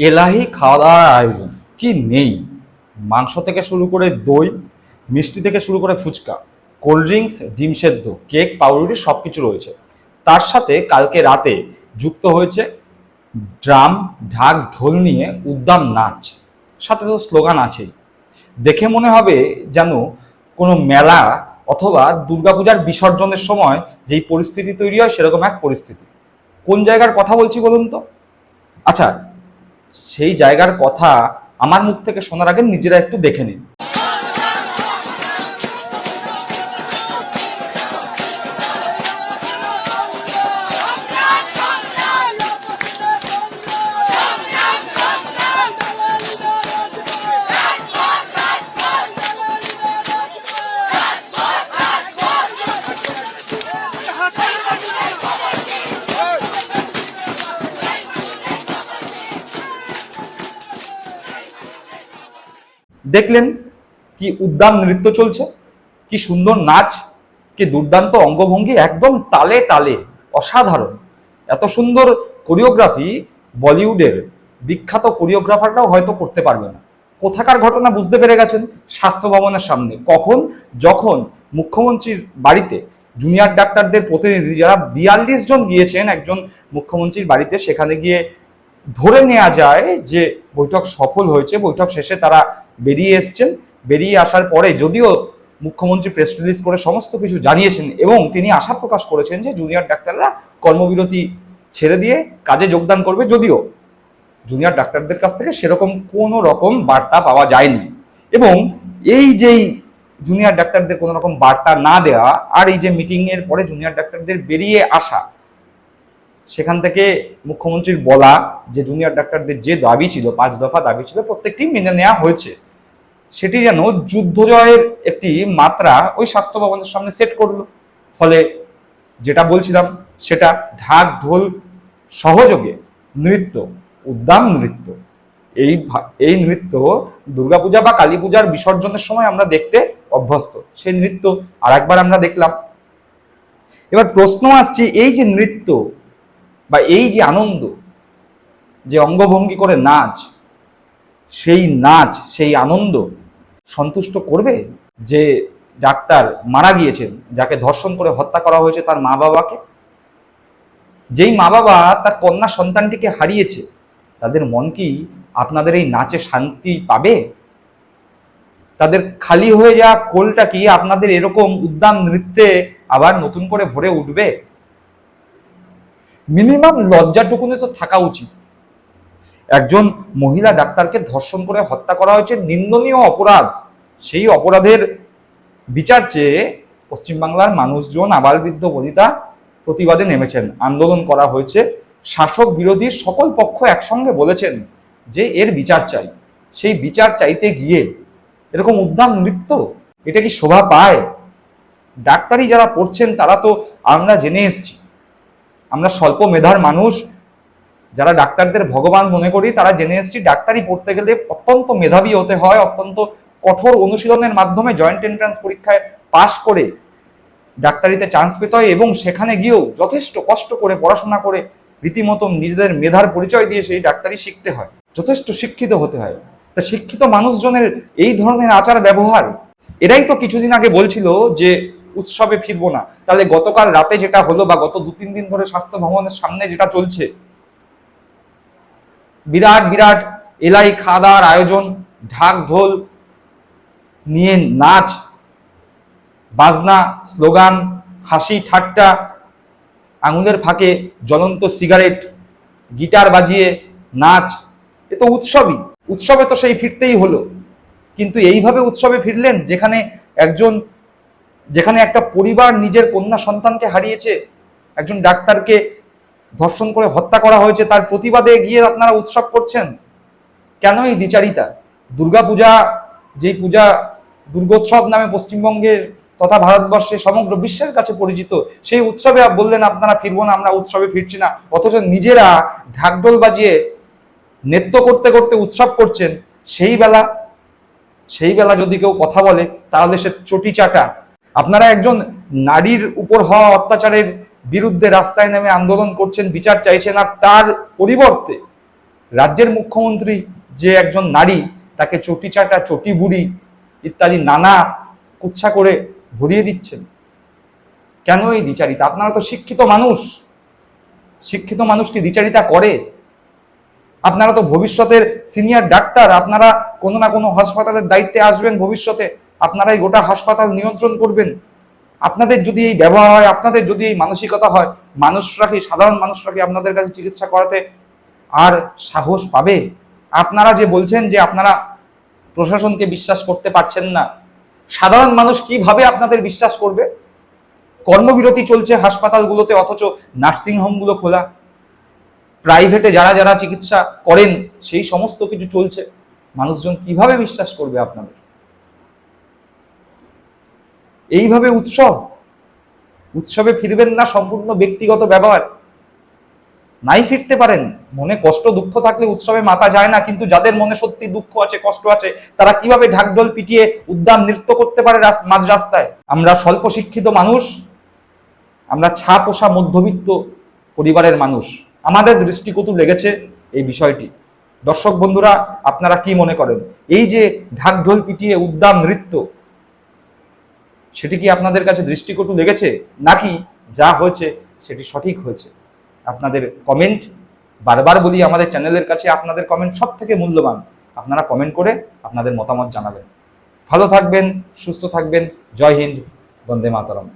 এলাহি খাওয়া দাওয়ার আয়োজন। কি নেই? মাংস থেকে শুরু করে দই, মিষ্টি থেকে শুরু করে ফুচকা, কোল্ড ড্রিঙ্কস, ডিম সেদ্ধ, কেক, পাউরুটি সব কিছু রয়েছে। তার সাথে কালকে রাতে যুক্ত হয়েছে ড্রাম, ঢাক, ঢোল নিয়ে উদ্দাম নাচ। সাথে তো স্লোগান আছেই। দেখে মনে হবে যেন কোনো মেলা অথবা দুর্গাপূজার বিসর্জনের সময় যেই পরিস্থিতি তৈরি হয় সেরকম এক পরিস্থিতি। কোন জায়গার কথা বলছি বলুন তো? আচ্ছা সেই জায়গার কথা আমার মুখ থেকে শোনার আগে নিজেরা একটু দেখে নিন। দেখলেন কি উদ্দাম নৃত্য চলছে, কি সুন্দর নাচ, কি দুর্দান্ত অঙ্গভঙ্গি, একদম তালে তালে, অসাধারণ। এত সুন্দর কোরিওগ্রাফি বলিউডের বিখ্যাত কোরিওগ্রাফাররাও হয়তো করতে পারবে না। কোথাকার ঘটনা বুঝতে পেরে গেছেন স্বাস্থ্য ভবনের সামনে। কখন? যখন মুখ্যমন্ত্রীর বাড়িতে জুনিয়র ডাক্তারদের প্রতিনিধি যারা বিয়াল্লিশ জন গিয়েছেন, একজন মুখ্যমন্ত্রীর বাড়িতে, সেখানে গিয়ে ধরে নেওয়া যায় যে বৈঠক সফল হয়েছে, বৈঠক শেষে তারা বেরিয়ে এসছেন। বেরিয়ে আসার পরে যদিও মুখ্যমন্ত্রী প্রেস রিলিজ করে সমস্ত কিছু জানিয়েছেন এবং তিনি আশা প্রকাশ করেছেন যে জুনিয়র ডাক্তাররা কর্মবিরতি ছেড়ে দিয়ে কাজে যোগদান করবে, যদিও জুনিয়র ডাক্তারদের কাছ থেকে সেরকম কোনো রকম বার্তা পাওয়া যায়নি। এবং এই যেই জুনিয়র ডাক্তারদের কোনো রকম বার্তা না দেওয়া আর এই যে মিটিংয়ের পরে জুনিয়র ডাক্তারদের বেরিয়ে আসা সেখান থেকে মুখ্যমন্ত্রীর বলা যে জুনিয়র ডাক্তারদের যে দাবি ছিল, পাঁচ দফা দাবি ছিল, প্রত্যেকটি মেনে নেওয়া হয়েছে। সেটি যেন যুদ্ধ জয়ের একটি মাত্রা ওই স্বাস্থ্য ভবনের সামনে সেট করল। ফলে যেটা বলছিলাম, সেটা ঢাক, ঢোল সহযোগে নৃত্য, উদ্দাম নৃত্য, এই এই নৃত্য দুর্গাপূজা বা কালী পূজার বিসর্জনের সময় আমরা দেখতে অভ্যস্ত। সেই নৃত্য আর একবার আমরা দেখলাম। এবার প্রশ্ন আসছে, এই যে নৃত্য বা এই যে আনন্দ, যে অঙ্গভঙ্গি করে নাচ, সেই নাচ, সেই আনন্দ সন্তুষ্ট করবে? যে ডাক্তার মারা গিয়েছেন, যাকে ধর্ষণ করে হত্যা করা হয়েছে তার মা বাবাকে? যেই মা বাবা তার কন্যা সন্তানটিকে হারিয়েছে, তাদের মন কি আপনাদের এই নাচে শান্তি পাবে? তাদের খালি হয়ে যাওয়া কোলটা কি আপনাদের এরকম উদ্যান নৃত্যে আবার নতুন করে ভরে উঠবে? মিনিমাম লজ্জাটুকুনি তো থাকা উচিত। একজন মহিলা ডাক্তারকে ধর্ষণ করে হত্যা করা হয়েছে, নিন্দনীয় অপরাধ। সেই অপরাধের বিচার চেয়ে পশ্চিমবাংলার মানুষজন আবালবৃদ্ধ বনিতা প্রতিবাদে নেমেছেন। আন্দোলন করা হয়েছে। শাসক বিরোধী সকল পক্ষ একসঙ্গে বলেছেন যে এর বিচার চাই। সেই বিচার চাইতে গিয়ে এরকম উদ্যাম নৃত্য, এটা কি শোভা পায়? ডাক্তারি যারা পড়ছেন তারা তো আমরা জেনে এসেছি। আমরা স্বল্প মেধার মানুষ, যারা ডাক্তারদের ভগবান মনে করি, তারা জেনে এসেছি ডাক্তারি পড়তে গেলে অত্যন্ত মেধাবী হতে হয়, অত্যন্ত কঠোর অনুশীলনের মাধ্যমে জয়েন্ট এন্ট্রান্স পরীক্ষায় পাশ করে ডাক্তারিতে চান্স পেতে হয় এবং সেখানে গিয়েও যথেষ্ট কষ্ট করে পড়াশোনা করে রীতিমতো নিজেদের মেধার পরিচয় দিয়ে সেই ডাক্তারি শিখতে হয়, যথেষ্ট শিক্ষিত হতে হয়। তা শিক্ষিত মানুষজনের এই ধরনের আচার ব্যবহার এরাই তো কিছুদিন আগে বলছিল যে উৎসবে ফিরবো না। তাহলে গতকাল রাতে যেটা হলো বা গত দু তিন দিন ধরে স্বাস্থ্য ভবনের সামনে যেটা চলছে, বিরাট বিরাট এলাই দাওয়ার আয়োজন, ঢাক ঢোল, নিয়ে নাচ, বাজনা, স্লোগান, হাসি ঠাট্টা, আঙুলের ফাঁকে জ্বলন্ত সিগারেট, গিটার বাজিয়ে নাচ, এ তো উৎসবই। উৎসবে তো সেই ফিরতেই হলো। কিন্তু এইভাবে উৎসবে ফিরলেন যেখানে একজন যেখানে একটা পরিবার নিজের কন্যা সন্তানকে হারিয়েছে, একজন ডাক্তারকে ধর্ষণ করে হত্যা করা হয়েছে, তার প্রতিবাদে গিয়ে আপনারা উৎসব করছেন? কেন এই দ্বিচারিতা? দুর্গাপূজা, যেই পূজা দুর্গোৎসব নামে পশ্চিমবঙ্গের তথা ভারতবর্ষে সমগ্র বিশ্বের কাছে পরিচিত, সেই উৎসবে বললেন, আপনারা ফিরবো না, আমরা উৎসবে ফিরছি না। অথচ নিজেরা ঢাকঢোল বাজিয়ে নৃত্য করতে করতে উৎসব করছেন। সেই বেলা সেই বেলা যদি কেউ কথা বলে, তাহলে সে চটি চাটা আপনারা একজন নারীর উপর হওয়া অত্যাচারের বিরুদ্ধে রাস্তায় নেমে আন্দোলন করছেন, বিচার চাইছেন আর তার পরিবর্তে রাজ্যের মুখ্যমন্ত্রী যে একজন নারী, তাকে চটি চাটা, চটি বুড়ি ইত্যাদি নানা কুৎসা করে ভরিয়ে দিচ্ছেন। কেন এই দ্বিচারিতা? আপনারা তো শিক্ষিত মানুষ। শিক্ষিত মানুষ কি দ্বিচারিতা করে? আপনারা তো ভবিষ্যতের সিনিয়র ডাক্তার, আপনারা কোনো না কোনো হাসপাতালের দায়িত্বে আসবেন ভবিষ্যতে। আপনারাই গোটা হাসপাতাল নিয়ন্ত্রণ করবেন। আপনাদের যদি এই ব্যবহার হয়, আপনাদের যদি এই মানসিকতা হয় মানুষরা কি সাধারণ মানুষরা কি আপনাদের কাছে চিকিৎসা করাতে আর সাহস পাবে? আপনারা যে বলছেন যে আপনারা প্রশাসনকে বিশ্বাস করতে পারছেন না, সাধারণ মানুষ কীভাবে আপনাদের বিশ্বাস করবে? কর্মবিরতি চলছে হাসপাতালগুলোতে, অথচ নার্সিংহোমগুলো খোলা। প্রাইভেটে যারা যারা চিকিৎসা করেন, সেই সমস্ত কিছু চলছে। মানুষজন কীভাবে বিশ্বাস করবে আপনাদের? এইভাবে উৎসব, উৎসবে ফিরবেন না সম্পূর্ণ ব্যক্তিগত ব্যবহার। নাই ফিরতে পারেন, মনে কষ্ট, দুঃখ থাকলে উৎসবে মাতা যায় না, কিন্তু যাদের মনে সত্যি দুঃখ আছে, কষ্ট আছে, তারা কীভাবে ঢাকঢোল পিটিয়ে উদ্যাম নৃত্য করতে পারে মাঝ রাস্তায়? আমরা স্বল্প শিক্ষিত মানুষ, আমরা ছা পোষা মধ্যবিত্ত পরিবারের মানুষ। আমাদের দৃষ্টিকটু লেগেছে এই বিষয়টি। দর্শক বন্ধুরা, আপনারা কি মনে করেন? এই যে ঢাকঢোল পিটিয়ে উদ্যাম নৃত্য সেটি কি আপনাদের কাছে দৃষ্টিকটু লেগেছে? নাকি যা হয়েছে, সেটি সঠিক হয়েছে? আপনাদের কমেন্ট বারবার বলি, আমাদের চ্যানেলের কাছে আপনাদের কমেন্ট সব থেকে মূল্যবান। আপনারা কমেন্ট করে আপনাদের মতামত জানাবেন। ভালো থাকবেন, সুস্থ থাকবেন। জয় হিন্দ, বন্দে মাতরম।